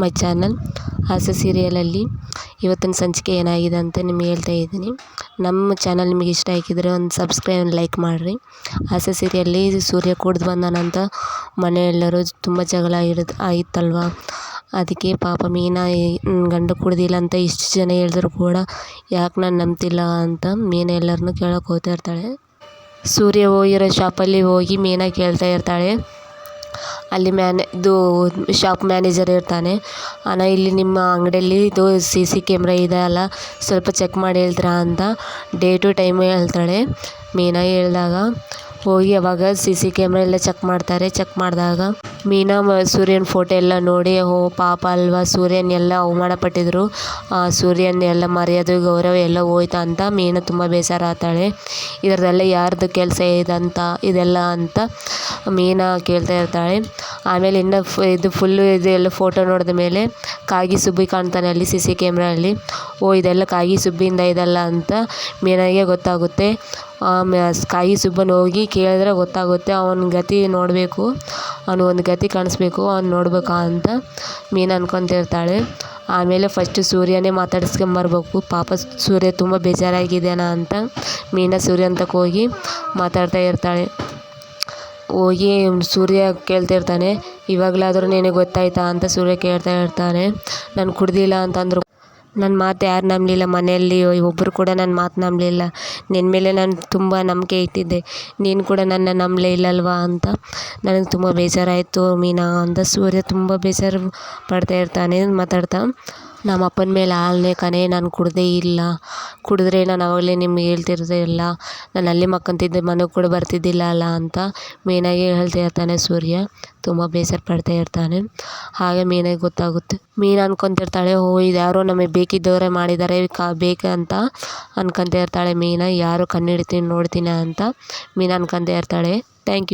My channel, ಹಾಸ್ಯ ಸೀರಿಯಲಲ್ಲಿ. ಇವತ್ತಿನ ಸಂಚಿಕೆ ಏನಾಗಿದೆ ಅಂತ ನಿಮಗೆ ಹೇಳ್ತಾ ಇದ್ದೀನಿ. ನಮ್ಮ ಚಾನಲ್ ನಿಮಗೆ ಇಷ್ಟ ಆಗಿದ್ದರೆ ಒಂದು ಸಬ್ಸ್ಕ್ರೈಬ್ ಲೈಕ್ ಮಾಡಿರಿ. ಹಾಸ್ಯ ಸೀರಿಯಲ್ಲಿ ಸೂರ್ಯ ಕುಡ್ದು ಬಂದಾನಂತ ಮನೆಯೆಲ್ಲರೂ ತುಂಬ ಜಗಳ ಇರೋದು ಆಯಿತಲ್ವ ಅದಕ್ಕೆ ಪಾಪ ಮೀನಾ ಗಂಡ ಕುಡ್ದಿಲ್ಲ ಅಂತ ಇಷ್ಟು ಜನ ಹೇಳಿದ್ರು ಕೂಡ ಯಾಕೆ ನಾನು ನಂಬ್ತಿಲ್ಲ ಅಂತ ಮೀನಾ ಎಲ್ಲರನ್ನೂ ಕೇಳೋಕೆ ಹೋಗ್ತಾ ಇರ್ತಾಳೆ. ಸೂರ್ಯ ಹೋಗಿರೋ ಶಾಪಲ್ಲಿ ಹೋಗಿ ಮೀನಾ ಕೇಳ್ತಾ ಇರ್ತಾಳೆ. ಅಲ್ಲಿ ಮ್ಯಾನೆ, ಇದು ಶಾಪ್ ಮ್ಯಾನೇಜರ್ ಇರ್ತಾನೆ. ಅಣ್ಣ, ಇಲ್ಲಿ ನಿಮ್ಮ ಅಂಗಡಿಯಲ್ಲಿ ಇದು ಸಿ ಸಿ ಕ್ಯಾಮ್ರಾ ಇದೆ ಅಲ್ಲ, ಸ್ವಲ್ಪ ಚೆಕ್ ಮಾಡಿ ಹೇಳ್ತೀರಾ ಅಂತ. ಡೇ ಟು ಟೈಮ್ ಹೇಳ್ತಾಳೆ. ಮೀನಾ ಹೇಳಿದಾಗ, ಹೋಗಿ ಅವಾಗ ಸಿ ಸಿ ಕ್ಯಾಮ್ರಾ ಎಲ್ಲ ಚೆಕ್ ಮಾಡ್ತಾರೆ. ಚೆಕ್ ಮಾಡಿದಾಗ ಮೀನಾ ಮ ಸೂರ್ಯನ ಫೋಟೋ ಎಲ್ಲ ನೋಡಿ, ಓ, ಪಾಪ ಅಲ್ವಾ, ಸೂರ್ಯನ ಎಲ್ಲ ಅವಮಾನ ಪಟ್ಟಿದ್ರು. ಸೂರ್ಯನ ಎಲ್ಲ ಮರ್ಯಾದೆ, ಗೌರವ ಎಲ್ಲ ಹೋಯ್ತಾ ಅಂತ ಮೀನಾ ತುಂಬ ಬೇಸರ ಆಗ್ತಾಳೆ. ಇದರದೆಲ್ಲ ಯಾರ್ದು ಕೆಲಸ ಇದಂತ, ಇದೆಲ್ಲ ಅಂತ ಮೀನಾ ಕೇಳ್ತಾ ಇರ್ತಾಳೆ. ಆಮೇಲೆ ಇನ್ನು ಫು ಇದು ಫುಲ್ಲು ಇದು ಎಲ್ಲ ಫೋಟೋ ನೋಡಿದ ಮೇಲೆ ಕಾಗಿ ಸುಬ್ಬಿ ಕಾಣ್ತಾನೆ ಅಲ್ಲಿ ಸಿ ಸಿ ಕ್ಯಾಮ್ರಲ್ಲಿ ಓ, ಇದೆಲ್ಲ ಕಾಗಿ ಸುಬ್ಬಿಯಿಂದ ಇದಲ್ಲ ಅಂತ ಮೀನಾಗೆ ಗೊತ್ತಾಗುತ್ತೆ. ಕಾಗಿ ಸುಬ್ಬನ ಹೋಗಿ ಕೇಳಿದ್ರೆ ಗೊತ್ತಾಗುತ್ತೆ ಅವನ ಗತಿ ನೋಡಬೇಕು ಅವ್ನಿಗೆ ಒಂದು ಗತಿ ಕಾಣಿಸ್ಬೇಕು, ಅವ್ನು ನೋಡ್ಬೇಕಾ ಅಂತ ಮೀನು ಅನ್ಕೊತಿರ್ತಾಳೆ. ಆಮೇಲೆ ಫಸ್ಟು ಸೂರ್ಯನೇ ಮಾತಾಡಿಸ್ಕೊಂಬರ್ಬೇಕು. ಪಾಪ ಸೂರ್ಯ ತುಂಬ ಬೇಜಾರಾಗಿದ್ದಾನ ಅಂತ ಮೀನಾ ಸೂರ್ಯ ಅಂತಕ್ಕೆ ಹೋಗಿ ಮಾತಾಡ್ತಾ ಇರ್ತಾಳೆ. ಹೋಗಿ ಸೂರ್ಯ ಕೇಳ್ತಿರ್ತಾನೆ, ಇವಾಗಲಾದರೂ ನಿನಗೆ ಗೊತ್ತಾಯ್ತಾ ಅಂತ ಸೂರ್ಯ ಕೇಳ್ತಾ ಇರ್ತಾನೆ, ನಾನು ಕುಡಿದಿಲ್ಲ ಅಂತಂದರು. ನನ್ನ ಮಾತು ಯಾರು ನಂಬಲಿಲ್ಲ, ಮನೆಯಲ್ಲಿ ಒಬ್ಬರು ಕೂಡ ನನ್ನ ಮಾತು ನಂಬಲಿಲ್ಲ. ನಿನ್ನ ಮೇಲೆ ನಾನು ತುಂಬ ನಂಬಿಕೆ ಇಟ್ಟಿದ್ದೆ. ನೀನು ಕೂಡ ನನ್ನ ನಂಬಲೇ ಇಲ್ಲಲ್ವಾ ಅಂತ. ನನಗೆ ತುಂಬ ಬೇಜಾರಾಯಿತು ಮೀನಾ ಅಂತ ಸೂರ್ಯ ತುಂಬ ಬೇಜಾರು ಪಡ್ತಾ ಇರ್ತಾನೆ, ಮಾತಾಡ್ತಾ. ನಮ್ಮ ಅಪ್ಪನ ಮೇಲೆ ಆಲ್ನೆ ಕಣೆ, ನಾನು ಕುಡಿದೇ ಇಲ್ಲ. ಕುಡಿದ್ರೆ ನಾನು ಆವಾಗಲೇ ನಿಮ್ಗೆ ಇಲ್ಲ. ನಾನು ಅಲ್ಲೇ ಮಲ್ಕೊಂತಿದ್ದೆ ಮನೆಗೆ ಕೂಡ ಬರ್ತಿದ್ದಿಲ್ಲ ಅಲ್ಲ ಅಂತ ಮೇನಾಗೆ ಹೇಳ್ತಾ ಇರ್ತಾನೆ ಸೂರ್ಯ. ತುಂಬ ಬೇಸರ ಪಡ್ತಾ ಇರ್ತಾನೆ. ಹಾಗೆ ಮೀನಾಗೆ ಗೊತ್ತಾಗುತ್ತೆ. ಮೀನು ಅನ್ಕೊತಿರ್ತಾಳೆ, ಓ ಇದು ಯಾರೋ ನಮಗೆ ಬೇಕಿದ್ದವರೇ ಮಾಡಿದ್ದಾರೆ ಕಾ ಬೇಕಂತ ಅನ್ಕೊತಾ ಇರ್ತಾಳೆ ಮೀನಾ. ಯಾರೋ ಕಣ್ಣು ಹಿಡಿತೀನಿ ನೋಡ್ತೀನಿ ಅಂತ ಮೀನು ಅನ್ಕೊತಾ ಇರ್ತಾಳೆ. Thank you